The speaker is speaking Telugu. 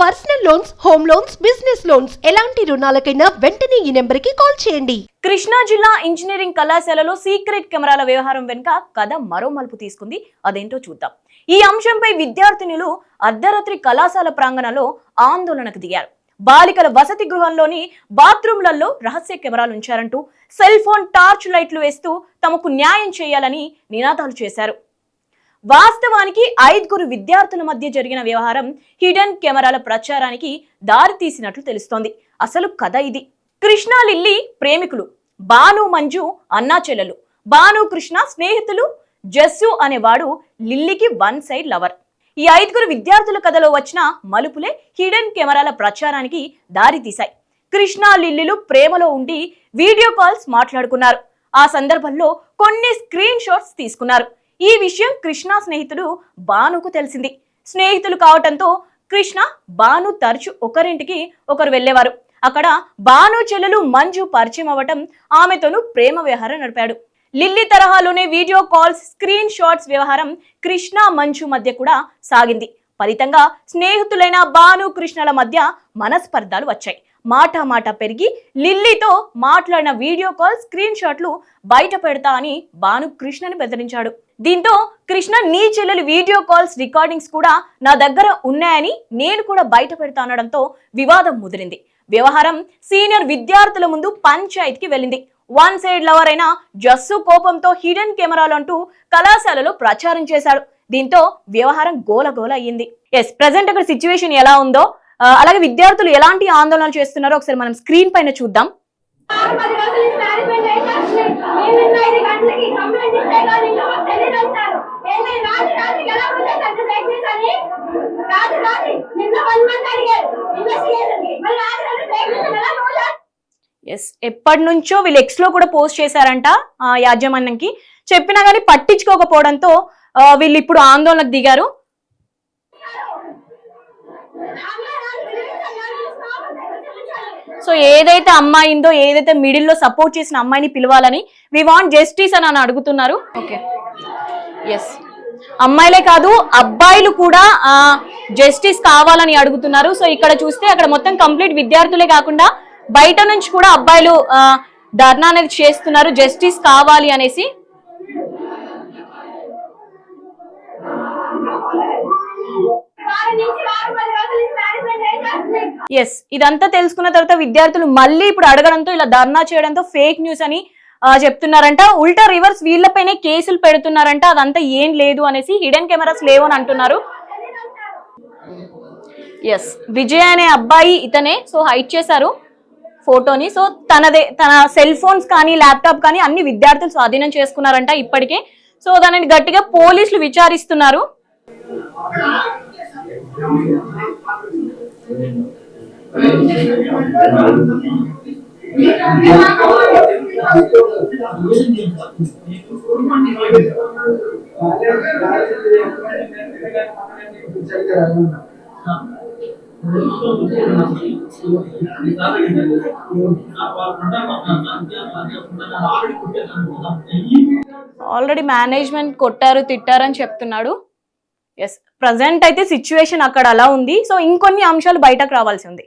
Personal loans home loans business loans. ఎలాంటి రుణాలకైనా వెంటనే ఈ నెంబర్కి కాల్ చేయండి. కృష్ణా జిల్లా ఇంజనీరింగ్ కళాశాలలో సీక్రెట్ కెమెరాల వ్యవహారం వెనుక కథ మరో మలుపు తీసుకుంది. అదేంటో చూద్దాం. ఈ అంశంపై విద్యార్థినులు అర్ధరాత్రి కళాశాల ప్రాంగణంలో ఆందోళనకు దిగారు. బాలికల వసతి గృహంలోని బాత్రూంలలో రహస్య కెమెరాలు ఉంచారంటూ సెల్ ఫోన్ టార్చ్ లైట్లు వేస్తూ తమకు న్యాయం చేయాలని నినాదాలు చేశారు. వాస్తవానికి ఐదుగురు విద్యార్థుల మధ్య జరిగిన వ్యవహారం హిడెన్ కెమెరాల ప్రచారానికి దారి తీసినట్లు తెలుస్తోంది. అసలు కథ ఇది. కృష్ణ లిల్లీ ప్రేమికులు బాను మంజు అన్నా చెల్లెలు. బాను కృష్ణ స్నేహితులు జస్సు అనేవాడు లిల్లీకి వన్ సైడ్ లవర్. ఈ ఐదుగురు విద్యార్థుల కథలో వచ్చిన మలుపులే హిడెన్ కెమెరాల ప్రచారానికి దారితీశాయి కృష్ణా కృష్ణ లిల్లీలు ప్రేమలో ఉండి వీడియో కాల్స్ మాట్లాడుకున్నారు. ఆ సందర్భంలో కొన్ని స్క్రీన్ షాట్స్ తీసుకున్నారు. ఈ విషయం కృష్ణ స్నేహితుడు బానుకు తెలిసింది. స్నేహితులు కావటంతో కృష్ణ బాను తరచు ఒకరింటికి ఒకరు వెళ్ళేవారు. అక్కడ బాను చెల్లెలు మంజు పరిచయం అవ్వటం ఆమెతోనూ ప్రేమ వ్యవహారం నడిపాడు. లిల్లీ తరహాలోనే వీడియో కాల్స్ స్క్రీన్ షాట్స్ వ్యవహారం కృష్ణ మంజు మధ్య కూడా సాగింది. ఫలితంగా స్నేహితులైన బాను కృష్ణల మధ్య మనస్పర్ధాలు వచ్చాయి. మాట మాట పెరిగి లిల్లీతో మాట్లాడిన వీడియో కాల్ స్క్రీన్ షాట్లు బయట పెడతా అని బాను కృష్ణని బెదిరించాడు. దీంతో కృష్ణ నీ చెల్లెలు వీడియో కాల్స్ రికార్డింగ్స్ కూడా నా దగ్గర ఉన్నాయని నేను కూడా బయట పెడతానడంతో వివాదం ముదిరింది. వ్యవహారం సీనియర్ విద్యార్థుల ముందు పంచాయత్కి వెళ్ళింది. వన్ సైడ్ లవర్ అయిన జస్సు కోపంతో హిడెన్ కెమెరాలు అంటూ కళాశాలలో ప్రచారం చేశాడు. దీంతో వ్యవహారం గోలగోల అయ్యింది. ఎస్ ప్రజెంట్ అక్కడ సిచ్యువేషన్ ఎలా ఉందో అలాగే విద్యార్థులు ఎలాంటి ఆందోళన చేస్తున్నారో ఒకసారి మనం స్క్రీన్ పైన చూద్దాం. ఎస్ ఎప్పటి నుంచో వీళ్ళు ఎక్స్లో కూడా పోస్ట్ చేశారంట ఆ, యాజమాన్యంకి. చెప్పినా కానీ పట్టించుకోకపోవడంతో వీళ్ళు ఇప్పుడు ఆందోళనకు దిగారు. సో ఏదైతే అమ్మాయిందో ఏదైతే మిడిల్లో సపోర్ట్ చేసిన అమ్మాయిని పిలవాలని వి వాంట్ జస్టిస్ అని అని అడుగుతున్నారు. ఓకే ఎస్ అమ్మాయిలే కాదు అబ్బాయిలు కూడా జస్టిస్ కావాలని అడుగుతున్నారు. సో ఇక్కడ చూస్తే అక్కడ మొత్తం కంప్లీట్ విద్యార్థులే కాకుండా బయట నుంచి కూడా అబ్బాయిలు ధర్నా అనేది చేస్తున్నారు. జస్టిస్ కావాలి అనేసి ఎస్ ఇదంతా తెలుసుకున్న తర్వాత విద్యార్థులు మళ్ళీ ఇప్పుడు అడగడంతో ఇలా ధర్నా చేయడంతో ఫేక్ న్యూస్ అని చెప్తున్నారంట. ఉల్టా రివర్స్ వీళ్ళపైనే కేసులు పెడుతున్నారంట. అదంతా ఏం లేదు అనేసి హిడెన్ కెమెరాస్ లేవు అని అంటున్నారు. ఎస్ విజయ్ అనే అబ్బాయి ఇతనే సో హైట్ చేశారు ఫోటోని. సో తనదే తన సెల్ ఫోన్స్ కానీ ల్యాప్టాప్ కానీ అన్ని విద్యార్థులు స్వాధీనం చేసుకున్నారంట ఇప్పటికే. సో దానిని గట్టిగా పోలీసులు విచారిస్తున్నారు. ఆల్రెడీ మేనేజ్మెంట్ కొట్టారు తిట్టారు అని చెప్తున్నాడు. ఎస్ ప్రజెంట్ అయితే సిచ్యువేషన్ అక్కడ అలా ఉంది. సో ఇంకొన్ని అంశాలు బయటకు రావాల్సి ఉంది.